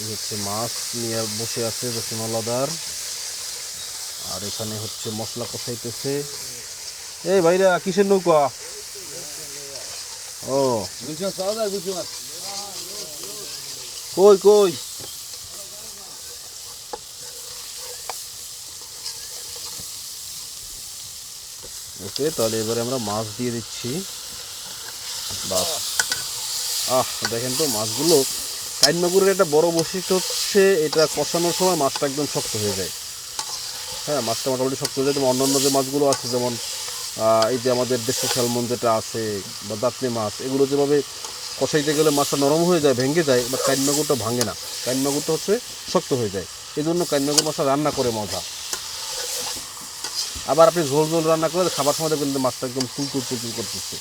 এই হচ্ছে মাছ নিয়ে বসে আছে রসুনওয়ালাদার আর এখানে হচ্ছে মশলা কষাইতেছে। এই ভাইরা, কিসের নৌকা? ও। কই কই? ওকে, তাহলে এবারে আমরা মাছ দিয়ে দিচ্ছি। বাস আহ, দেখেন তো মাছগুলো কাইন মাগুরের একটা বড় বৈশিষ্ট্য হচ্ছে, এটা কষানোর সময় মাছটা একদম শক্ত হয়ে যায়। হ্যাঁ মাছটা মোটামুটি শক্ত হয়ে যায়। যেমন অন্যান্য যে মাছগুলো আছে, যেমন এই যে আমাদের দেশের স্যালমন যেটা আছে বা দাঁতনি মাছ, এগুলো যেভাবে কষাইতে গেলে মাছটা নরম হয়ে যায়, ভেঙে যায়, বা কাইন মাগুরটা ভাঙে না। কাইন মাগুরটা হচ্ছে শক্ত হয়ে যায়। এই জন্য কাইন মাগুর মাছটা রান্না করে মজা। আবার আপনি ঝোল ঝোল রান্না করলে খাবার সময় কিন্তু মাছটা একদম তুলতুল তুলতুল করতেছে।